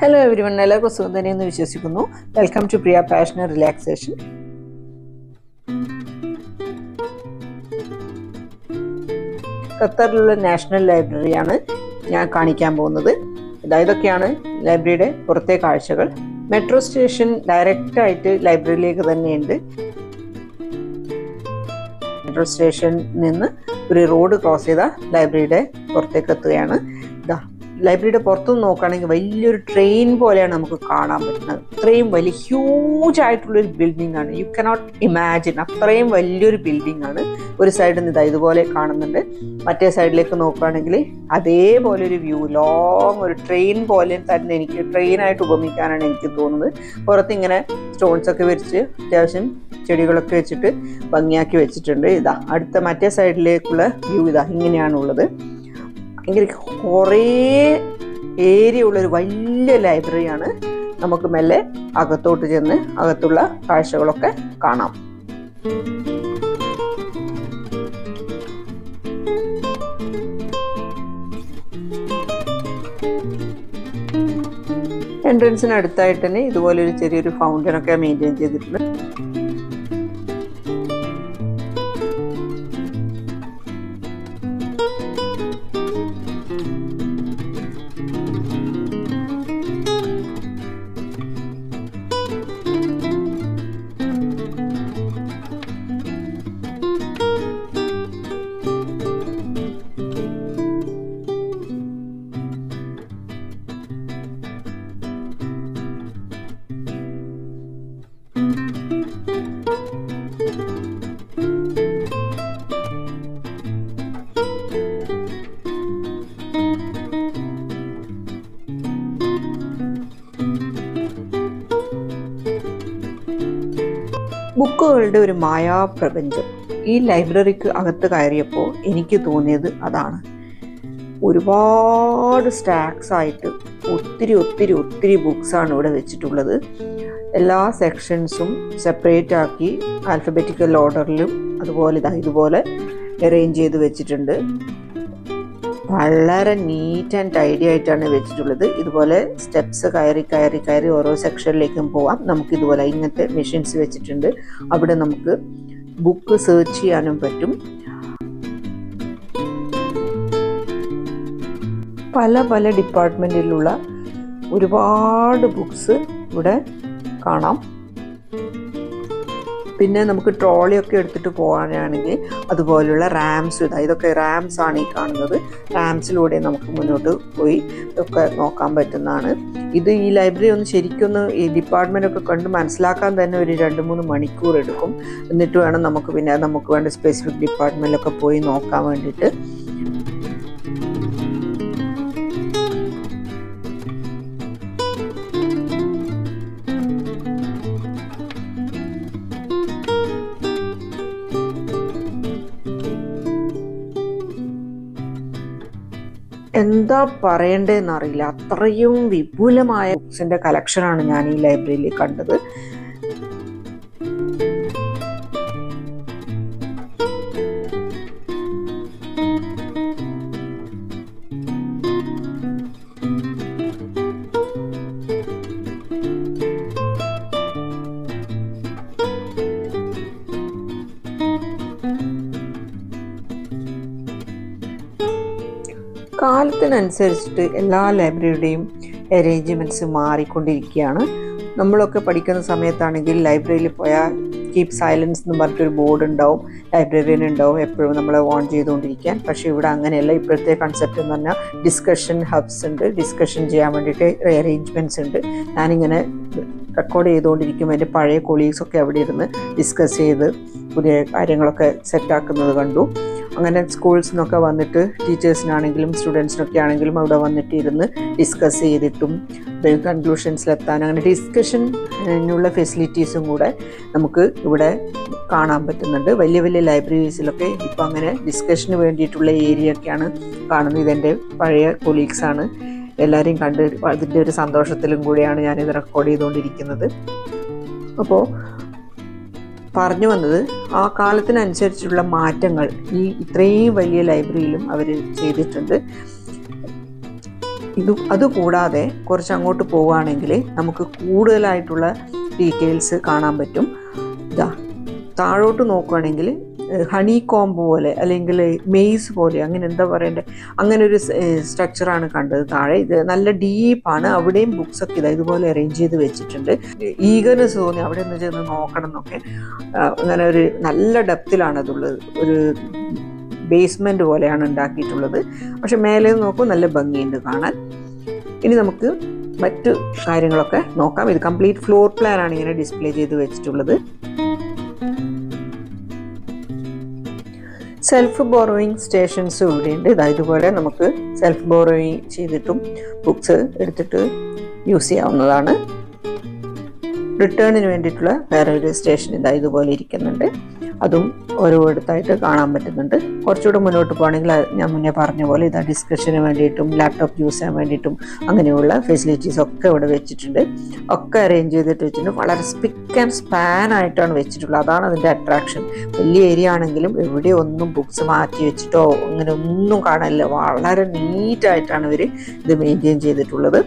Hello every one എല്ലാവർക്കും സുഖം തന്നെയെന്ന് വിശ്വസിക്കുന്നു welcome to Priya passion relaxation ഖത്തറിലുള്ള national ലൈബ്രറിയാണ് ഞാൻ കാണിക്കാൻ പോകുന്നത്. ഇതാ ഇതൊക്കെയാണ് ലൈബ്രറിയുടെ പുറത്തെ കാഴ്ചകൾ. മെട്രോ സ്റ്റേഷൻ ഡയറക്റ്റായിട്ട് ലൈബ്രറിയിലേക്ക് തന്നെയുണ്ട്. മെട്രോ സ്റ്റേഷനിൽ നിന്ന് ഒരു റോഡ് ക്രോസ് ചെയ്ത ലൈബ്രറിയുടെ പുറത്തേക്ക് എത്തുകയാണ്. ലൈബ്രറിയുടെ പുറത്തുനിന്ന് നോക്കുകയാണെങ്കിൽ വലിയൊരു ട്രെയിൻ പോലെയാണ് നമുക്ക് കാണാൻ പറ്റുന്നത്. അത്രയും വലിയ ഹ്യൂജ് ആയിട്ടുള്ള ഒരു ബിൽഡിംഗ് ആണ്. യു കനോട്ട് ഇമാജിൻ അത്രയും വലിയൊരു ബിൽഡിംഗ് ആണ് ഒരു സൈഡിൽ നിന്ന് ഇതാ ഇതുപോലെ കാണുന്നുണ്ട്. മറ്റേ സൈഡിലേക്ക് നോക്കുകയാണെങ്കിൽ അതേപോലെ ഒരു വ്യൂ ലോങ് ഒരു ട്രെയിൻ പോലെ തന്നെ എനിക്ക് ട്രെയിൻ ട്രെയിനായിട്ട് ഉപമിക്കാനാണ് എനിക്ക് തോന്നുന്നത്. പുറത്തിങ്ങനെ സ്റ്റോൺസ് ഒക്കെ വെച്ച് അത്യാവശ്യം ചെടികളൊക്കെ വെച്ചിട്ട് ഭംഗിയാക്കി വെച്ചിട്ടുണ്ട്. ഇതാ അടുത്ത മറ്റേ സൈഡിലേക്കുള്ള വ്യൂ ഇതാ ഇങ്ങനെയാണുള്ളത്. ഭയങ്കര കുറേ ഏരിയ ഉള്ളൊരു വലിയ ലൈബ്രറിയാണ് നമുക്ക് മെല്ലെ അകത്തോട്ട് ചെന്ന് അകത്തുള്ള കാഴ്ചകളൊക്കെ കാണാം. എൻട്രൻസിന് അടുത്തായിട്ട് തന്നെ ഇതുപോലെ ഒരു ചെറിയൊരു ഫൗണ്ടൻ ഒക്കെ മെയിന്റെയിൻ ചെയ്തിട്ടുണ്ട്. ബുക്കുകളുടെ ഒരു മായാപ്രപഞ്ചം ഈ ലൈബ്രറിക്ക് അകത്ത് കയറിയപ്പോൾ എനിക്ക് തോന്നിയത് അതാണ്. ഒരുപാട് സ്റ്റാക്സ് ആയിട്ട് ഒത്തിരി ഒത്തിരി ഒത്തിരി ബുക്സാണ് ഇവിടെ വെച്ചിട്ടുള്ളത്. എല്ലാ സെക്ഷൻസും സെപ്പറേറ്റ് ആക്കി ആൽഫബറ്റിക്കൽ ഓർഡറിലും അതുപോലെ ഇതാ ഇതുപോലെ അറേഞ്ച് ചെയ്ത് വെച്ചിട്ടുണ്ട്. വളരെ നീറ്റ് ആൻഡ് ടൈഡി ആയിട്ടാണ് വെച്ചിട്ടുള്ളത്. ഇതുപോലെ സ്റ്റെപ്സ് കയറി കയറി കയറി ഓരോ സെക്ഷനിലേക്കും പോവാം. നമുക്ക് ഇതുപോലെ ഇങ്ങനത്തെ മെഷീൻസ് വെച്ചിട്ടുണ്ട്. അവിടെ നമുക്ക് ബുക്ക് സെർച്ച് ചെയ്യാനും പറ്റും. പല പല ഡിപ്പാർട്ട്മെന്റിലുള്ള ഒരുപാട് ബുക്സ് ഇവിടെ കാണാം. പിന്നെ നമുക്ക് ട്രോളിയൊക്കെ എടുത്തിട്ട് പോകാനാണെങ്കിൽ അതുപോലെയുള്ള റാംസ് ഇതാ ഇതൊക്കെ റാംസ് ആണ് ഈ കാണുന്നത്. റാംസിലൂടെ നമുക്ക് മുന്നോട്ട് പോയി ഒക്കെ നോക്കാൻ പറ്റുന്നതാണ്. ഇത് ഈ ലൈബ്രറി ഒന്ന് ശരിക്കൊന്ന് ഈ ഡിപ്പാർട്ട്മെന്റ് ഒക്കെ കണ്ട് മനസ്സിലാക്കാൻ തന്നെ ഒരു രണ്ട് മൂന്ന് മണിക്കൂർ എടുക്കും. എന്നിട്ട് വേണം നമുക്ക് പിന്നെ നമുക്ക് വേണ്ട സ്പെസിഫിക് ഡിപ്പാർട്ട്മെന്റിലൊക്കെ പോയി നോക്കാൻ വേണ്ടിയിട്ട്. എന്താ പറയണ്ടേന്നറിയില്ല. അത്രയും വിപുലമായ ബുക്സിന്റെ കളക്ഷനാണ് ഞാൻ ഈ ലൈബ്രറിയിൽ കണ്ടത്. കാലത്തിനനുസരിച്ചിട്ട് എല്ലാ ലൈബ്രറിയുടെയും അറേഞ്ച്മെന്റ്സ് മാറിക്കൊണ്ടിരിക്കുകയാണ്. നമ്മളൊക്കെ പഠിക്കുന്ന സമയത്താണെങ്കിൽ ലൈബ്രറിയിൽ പോയാൽ കീപ് സൈലൻസ് എന്ന് പറഞ്ഞിട്ടൊരു ബോർഡ് ഉണ്ടാവും ലൈബ്രറിയൻ ഉണ്ടാവും എപ്പോഴും നമ്മളെ ഓൺ ചെയ്തുകൊണ്ടിരിക്കാൻ. പക്ഷേ ഇവിടെ അങ്ങനെയല്ല. ഇപ്പോഴത്തെ കൺസെപ്റ്റ് എന്ന് പറഞ്ഞാൽ ഡിസ്കഷൻ ഹബ്സ് ഉണ്ട്. ഡിസ്കഷൻ ചെയ്യാൻ വേണ്ടിയിട്ട് അറേഞ്ച്മെന്റ്സ് ഉണ്ട്. ഞാനിങ്ങനെ റെക്കോർഡ് ചെയ്തുകൊണ്ടിരിക്കും. എന്റെ പഴയ കൊളീഗ്സൊക്കെ അവിടെ ഇരുന്ന് ഡിസ്കസ് ചെയ്ത് പുതിയ കാര്യങ്ങളൊക്കെ സെറ്റാക്കുന്നത് കണ്ടു. അങ്ങനെ സ്കൂൾസ് നിന്നൊക്കെ വന്നിട്ട് ടീച്ചേഴ്സിനാണെങ്കിലും സ്റ്റുഡൻസിനൊക്കെ ആണെങ്കിലും അവിടെ വന്നിട്ട് ഇരുന്ന് ഡിസ്കസ് ചെയ്തിട്ടും കൺക്ലൂഷൻസിലെത്താൻ അങ്ങനെ ഡിസ്കഷനുള്ള ഫെസിലിറ്റീസും കൂടെ നമുക്ക് ഇവിടെ കാണാൻ പറ്റുന്നുണ്ട്. വലിയ വലിയ ലൈബ്രറീസിലൊക്കെ ഇപ്പോൾ അങ്ങനെ ഡിസ്കഷന് വേണ്ടിയിട്ടുള്ള ഏരിയ ഒക്കെയാണ് കാണുന്നത്. ഇതെന്റെ പഴയ കൊളീഗ്സാണ്. എല്ലാവരെയും കണ്ട് അതിന്റെ ഒരു സന്തോഷത്തിലും കൂടിയാണ് ഞാനിത് റെക്കോർഡ് ചെയ്തുകൊണ്ടിരിക്കുന്നത്. അപ്പോൾ പറഞ്ഞു വന്നത് ആ കാലത്തിനനുസരിച്ചുള്ള മാറ്റങ്ങൾ ഈ ഇത്രയും വലിയ ലൈബ്രറിയിലും അവർ ചെയ്തിട്ടുണ്ട്. ഇത് അതുകൂടാതെ കുറച്ച് അങ്ങോട്ട് പോവുകയാണെങ്കിൽ നമുക്ക് കൂടുതലായിട്ടുള്ള ഡീറ്റെയിൽസ് കാണാൻ പറ്റും. ഇതാ താഴോട്ട് നോക്കുകയാണെങ്കിൽ ഹണി കോംബ് പോലെ അല്ലെങ്കിൽ മെയ്സ് പോലെ അങ്ങനെ എന്താ പറയണ്ടേ? അങ്ങനെ ഒരു സ്ട്രക്ചറാണ് കണ്ടത് താഴെ. ഇത് നല്ല ഡീപ്പാണ് അവിടെയും ബുക്സ് ഒക്കെ ഇതാ ഇതുപോലെ അറേഞ്ച് ചെയ്ത് വെച്ചിട്ടുണ്ട്. ഈഗർനെസ് തോന്നി അവിടെ നിന്ന് ചെന്ന് നോക്കണം എന്നൊക്കെ. അങ്ങനെ ഒരു നല്ല ഡെപ്തിലാണ് അതുള്ളത്. ഒരു ബേസ്മെന്റ് പോലെയാണ് ഉണ്ടാക്കിയിട്ടുള്ളത്. പക്ഷെ മേലെ നോക്കും നല്ല ഭംഗിയുണ്ട് കാണാൻ. ഇനി നമുക്ക് മറ്റു കാര്യങ്ങളൊക്കെ നോക്കാം. ഇത് കംപ്ലീറ്റ് ഫ്ലോർ പ്ലാൻ ആണ് ഇങ്ങനെ ഡിസ്പ്ലേ ചെയ്ത് വെച്ചിട്ടുള്ളത്. സെൽഫ് ബോറോയിങ് സ്റ്റേഷൻസ് ഇവിടെയുണ്ട് ഇതാ ഇതുപോലെ നമുക്ക് സെൽഫ് ബോറോയിങ് ചെയ്തിട്ടും ബുക്സ് എടുത്തിട്ട് യൂസ് ചെയ്യാവുന്നതാണ്. റിട്ടേണിന് വേണ്ടിയിട്ടുള്ള വേറെ ഒരു സ്റ്റേഷൻ ഇതാ ഇതുപോലെ ഇരിക്കുന്നുണ്ട്. അതും ഓരോ ഇടത്തായിട്ട് കാണാൻ പറ്റുന്നുണ്ട്. കുറച്ചുകൂടെ മുന്നോട്ട് പോകുകയാണെങ്കിൽ അത് ഞാൻ മുന്നേ പറഞ്ഞ പോലെ ഇതാ ഡിസ്കഷന് വേണ്ടിയിട്ടും ലാപ്ടോപ്പ് യൂസ് ചെയ്യാൻ വേണ്ടിയിട്ടും അങ്ങനെയുള്ള ഫെസിലിറ്റീസ് ഒക്കെ ഇവിടെ വെച്ചിട്ടുണ്ട്. ഒക്കെ അറേഞ്ച് ചെയ്തിട്ട് വെച്ചിട്ടുണ്ട്. വളരെ സ്പിക്ക് ആൻഡ് സ്പാൻ ആയിട്ടാണ് വെച്ചിട്ടുള്ളത്. അതാണ് അതിന്റെ അട്രാക്ഷൻ വലിയ ഏരിയ ആണെങ്കിലും എവിടെ ഒന്നും ബുക്സ് മാറ്റി വെച്ചിട്ടോ അങ്ങനെ ഒന്നും കാണാനില്ല. വളരെ നീറ്റായിട്ടാണ് ഇവർ ഇത് മെയിന്റെയിൻ ചെയ്തിട്ടുള്ളത്.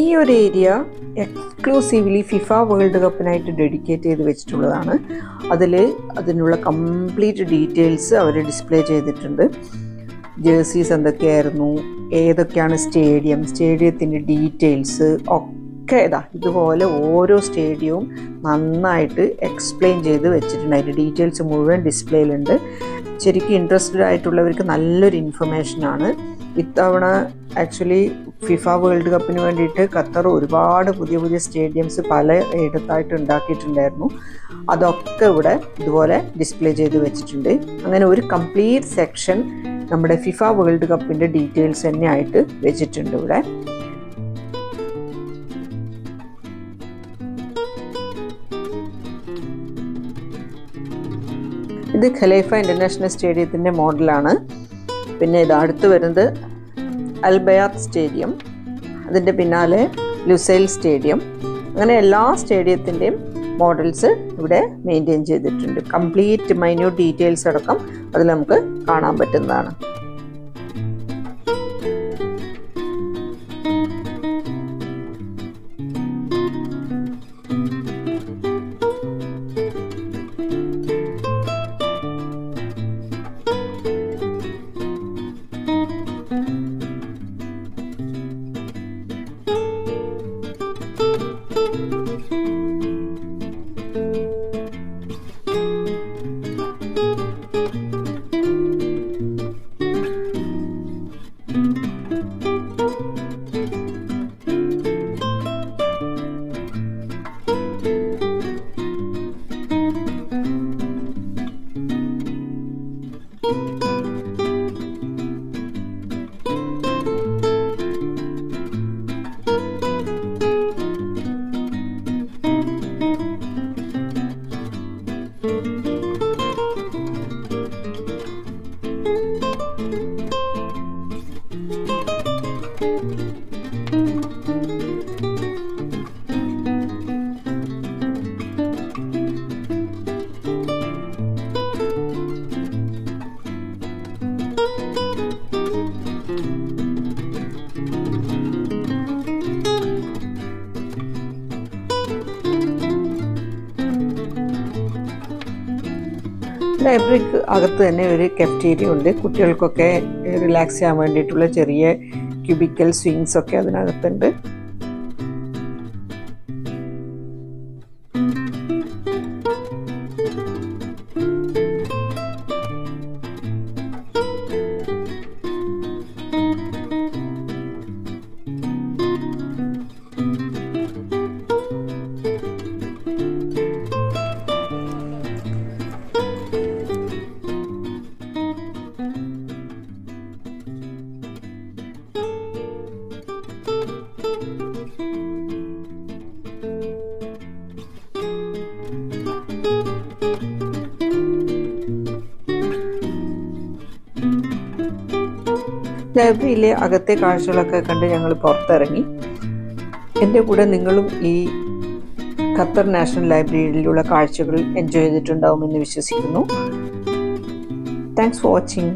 ഈ ഒരു ഏരിയ എക്സ്ക്ലൂസീവ്ലി ഫിഫ വേൾഡ് കപ്പിനായിട്ട് ഡെഡിക്കേറ്റ് ചെയ്ത് വെച്ചിട്ടുള്ളതാണ്. അതിൽ അതിനുള്ള കംപ്ലീറ്റ് ഡീറ്റെയിൽസ് അവർ ഡിസ്പ്ലേ ചെയ്തിട്ടുണ്ട്. ജേഴ്സീസ് എന്തൊക്കെയായിരുന്നു? ഏതൊക്കെയാണ് സ്റ്റേഡിയം സ്റ്റേഡിയത്തിന്റെ ഡീറ്റെയിൽസ് ഒക്കെ ഇതാ ഇതുപോലെ ഓരോ സ്റ്റേഡിയവും നന്നായിട്ട് എക്സ്പ്ലെയിൻ ചെയ്ത് വെച്ചിട്ടുണ്ട്. അതിന്റെ ഡീറ്റെയിൽസ് മുഴുവൻ ഡിസ്പ്ലേയിലുണ്ട് ശരിക്കും ഇൻട്രസ്റ്റഡ് ആയിട്ടുള്ളവർക്ക് നല്ലൊരു ഇൻഫർമേഷനാണ് ഇത്തവണ ആക്ച്വലി ഫിഫ വേൾഡ് കപ്പിന് വേണ്ടിയിട്ട് ഖത്തർ ഒരുപാട് പുതിയ പുതിയ സ്റ്റേഡിയംസ് പല ഇടത്തായിട്ട് ഉണ്ടാക്കിയിട്ടുണ്ടായിരുന്നു. അതൊക്കെ ഇവിടെ ഇതുപോലെ ഡിസ്പ്ലേ ചെയ്ത് വെച്ചിട്ടുണ്ട്. അങ്ങനെ ഒരു കംപ്ലീറ്റ് സെക്ഷൻ നമ്മുടെ ഫിഫ വേൾഡ് കപ്പിന്റെ ഡീറ്റെയിൽസ് തന്നെ ആയിട്ട് വെച്ചിട്ടുണ്ട് ഇവിടെ. ഇത് ഖലൈഫ ഇന്റർനാഷണൽ സ്റ്റേഡിയത്തിന്റെ മോഡലാണ്. പിന്നെ ഇത് അടുത്ത് വരുന്നത് അൽബയാത്ത് സ്റ്റേഡിയം അതിന്റെ പിന്നാലെ ലുസൈൽ സ്റ്റേഡിയം. അങ്ങനെ എല്ലാ സ്റ്റേഡിയത്തിന്റെയും മോഡൽസ് ഇവിടെ മെയിന്റെയിൻ ചെയ്തിട്ടുണ്ട്. കംപ്ലീറ്റ് മൈന്യൂട്ട് ഡീറ്റെയിൽസ് അടക്കം അതിൽ നമുക്ക് കാണാൻ പറ്റുന്നതാണ്. ലൈബ്രറിക്ക് അകത്ത് തന്നെ ഒരു കെഫ്റ്റീരിയ ഉണ്ട്. കുട്ടികൾക്കൊക്കെ റിലാക്സ് ചെയ്യാൻ വേണ്ടിയിട്ടുള്ള ചെറിയ ക്യൂബിക്കൽ സ്വിങ്സ് ഒക്കെ അതിനകത്തുണ്ട്. ലൈബ്രറിയിലെ അകത്തെ കാഴ്ചകളൊക്കെ കണ്ട് ഞങ്ങൾ പുറത്തിറങ്ങി. എന്റെ കൂടെ നിങ്ങളും ഈ ഖത്തർ നാഷണൽ ലൈബ്രറിയിലുള്ള കാഴ്ചകൾ എൻജോയ് ചെയ്തിട്ടുണ്ടാവുമെന്ന് വിശ്വസിക്കുന്നു. Thanks for watching.